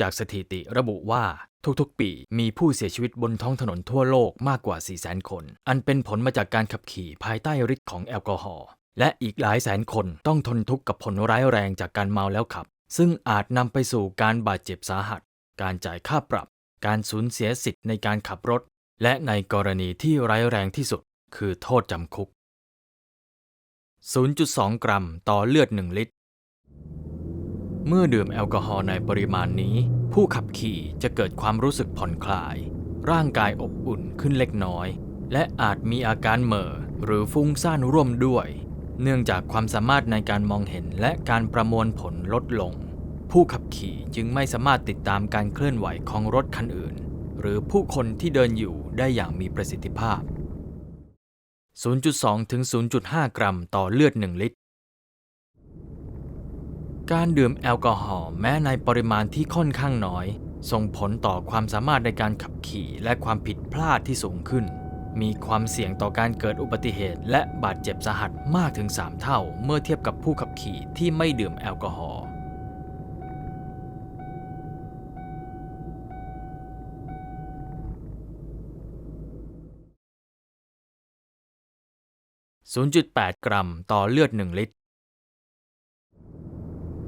จากสถิติระบุว่าทุกๆ ปีมีผู้เสียชีวิตบนท้องถนนทั่วโลกมากกว่า 400,000 คน อันเป็นผลมาจากการขับขี่ภายใต้ฤทธิ์ของแอลกอฮอล์ และอีกหลายแสนคนต้องทนทุกข์กับผลร้ายแรงจากการเมาแล้วขับ ซึ่งอาจนำไปสู่การบาดเจ็บสาหัส การจ่ายค่าปรับ การสูญเสียสิทธิ์ในการขับรถ และในกรณีที่ร้ายแรงที่สุด คือโทษจำคุก 0.2 กรัม ต่อเลือด 1 ลิตร เมื่อดื่มแอลกอฮอล์ในปริมาณนี้ ผู้ขับขี่จะเกิดความรู้สึกผ่อนคลาย ร่างกายอบอุ่นขึ้นเล็กน้อย และอาจมีอาการเหม่อหรือฟุ้งซ่านร่วมด้วย เนื่องจากความสามารถในการมองเห็นและการประมวลผลลดลง ผู้ขับขี่จึงไม่สามารถติดตามการเคลื่อนไหวของรถคันอื่น หรือผู้คนที่เดินอยู่ได้อย่างมีประสิทธิภาพ 0.2 ถึง 0.5 กรัมต่อเลือด 1 ลิตร การดื่มแอลกอฮอล์แม้ในปริมาณที่ค่อนข้างน้อย ส่งผลต่อความสามารถในการขับขี่และความผิดพลาดที่สูงขึ้น มีความเสี่ยงต่อการเกิดอุบัติเหตุ และบาดเจ็บสาหัสมากถึง 3 เท่า เมื่อเทียบกับผู้ขับขี่ที่ไม่ดื่มแอลกอฮอล์0.8 กรัมต่อเลือด 1 ลิตร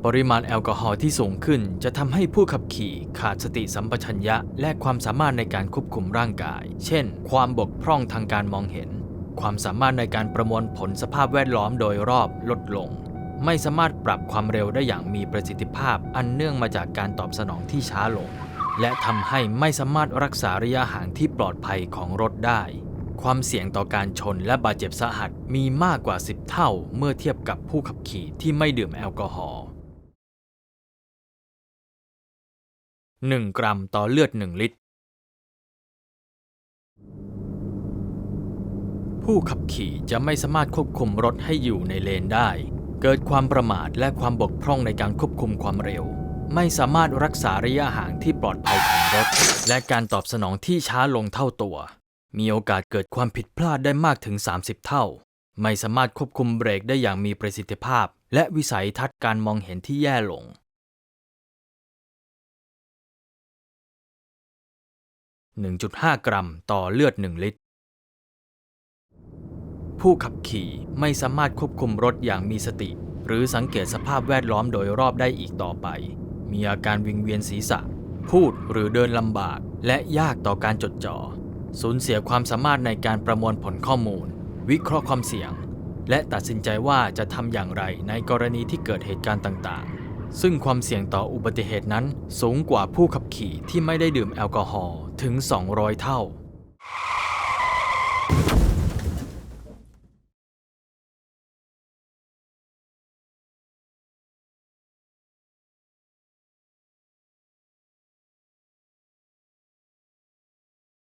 ปริมาณแอลกอฮอล์ที่สูงขึ้น จะทำให้ผู้ขับขี่ขาดสติสัมปชัญญะ และความสามารถในการควบคุมร่างกาย เช่น ความบกพร่องทางการมองเห็น ความสามารถในการประมวลผลสภาพแวดล้อมโดยรอบลดลง ไม่สามารถปรับความเร็วได้อย่างมีประสิทธิภาพ อันเนื่องมาจากการตอบสนองที่ช้าลง และทำให้ไม่สามารถรักษาระยะห่างที่ปลอดภัยของรถได้ความเสี่ยงต่อการชนและบาดเจ็บสาหัสมีมากกว่า 10 เท่าเมื่อเทียบกับผู้ขับขี่ที่ไม่ดื่มแอลกอฮอล์ 1 กรัมต่อเลือด 1 ลิตร ผู้ขับขี่จะไม่สามารถควบคุมรถให้อยู่ในเลนได้ เกิดความประมาทและความบกพร่องในการควบคุมความเร็ว ไม่สามารถรักษาระยะห่างที่ปลอดภัยของรถ และการตอบสนองที่ช้าลงเท่าตัว มีโอกาสเกิดความผิดพลาดได้มากถึง 30 เท่า ไม่สามารถควบคุมเบรกได้อย่างมีประสิทธิภาพ และวิสัยทัศน์การมองเห็นที่แย่ลง 1.5 กรัมต่อเลือด 1 ลิตร ผู้ขับขี่ไม่สามารถควบคุมรถอย่างมีสติ หรือสังเกตสภาพแวดล้อมโดยรอบได้อีกต่อไป มีอาการวิงเวียนศีรษะ พูดหรือเดินลำบาก และยากต่อการจดจ่อ สูญเสียความสามารถในการประมวลผลข้อมูล วิเคราะห์ความเสี่ยง และตัดสินใจว่าจะทำอย่างไรในกรณีที่เกิดเหตุการณ์ต่างๆ ซึ่งความเสี่ยงต่ออุบัติเหตุนั้นสูงกว่าผู้ขับขี่ที่ไม่ได้ดื่มแอลกอฮอล์ถึง 200 เท่า